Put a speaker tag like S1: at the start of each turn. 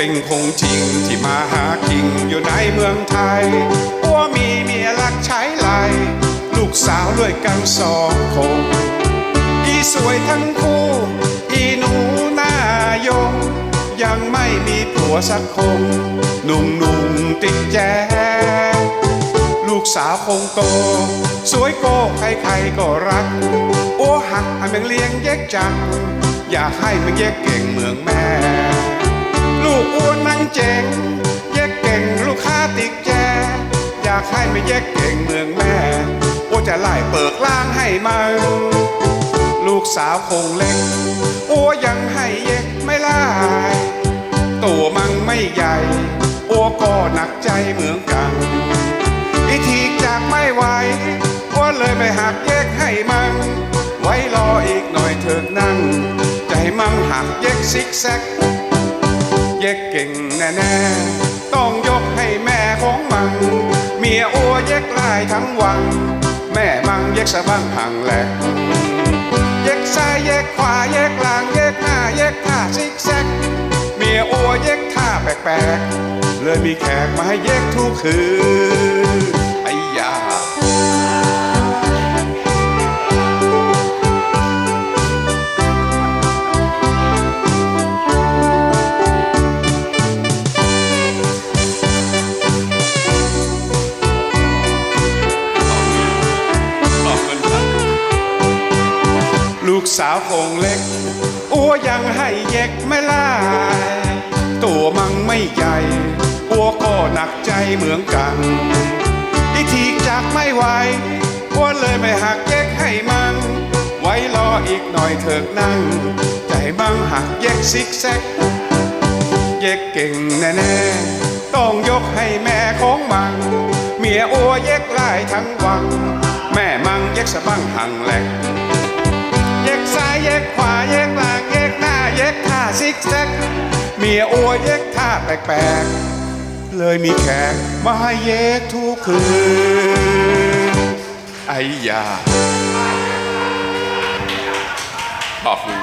S1: เป็นคงจริงที่มาหากิงอยู่ในเมืองไทยอัวมีเมียรักใช้ไหลลูกสาวด้วยกันสองคนอีสวยทั้งคู่ อีหนูหน้ายง ยังไม่มีผัวสักคงหนุ่มหนุ่มติดแจลูกสาวคงโต สวยโกใครๆก็รัก โอ้หักให้มันเลี้ยงเย็กจัง อยากให้มันเย็กเก่งเมืองแม่ ให้มันเย็กเก่งเมืองแม่ โอ้จะไล่เปิกล่างให้มันลูกสาวคงเล็ก โอ้ยังให้เย็กไม่ไล่ตัวมังไม่ใหญ่ โอ้ก็หนักใจเหมือนกันอีทีกจากไม่ไหวว่าเลยไปหักแยกให้มัง ไว้รออีกหน่อยเถิดนั่งจะให้มังหักแยกซิกแซกแยกเก่งแน่ๆต้องยกให้แม่ ของมัง เมียอัวแยกลายทั้งวัน แม่มังแยกสะบังห่างแหลกแยกซ้ายแยกขวาแยกหลังแยกหน้าแยกท่าซิกแซก เมียอัวแยกท่าแปลกๆ เลยมีแขกมาให้แยกทุกคืน สาวคงเล็ก อัวยังให้แยกไม่ลาย ตัวมังไม่ใหญ่ อัวก็หนักใจเหมือนกันอีทีจากไม่ไหวอัวเลยไม่หักแยกให้มัง ไว้รออีกหน่อยเถิดนั่ง ใจมังหักแยกซิกแซกแยกเก่งแน่ๆ ต้องยกให้แม่ของมัง เมียอัวแยกลายทั้งวัง แม่มังแยกสะบังหังแหลก ยกซ้ายแยกขวาแยกหลังแยกหน้าแยกท่าซิกแซกเมียอัวแยกท่าแปลกๆ เลยมีแขกมาให้แยกทุกคืนไอ้ยาบอบคุณ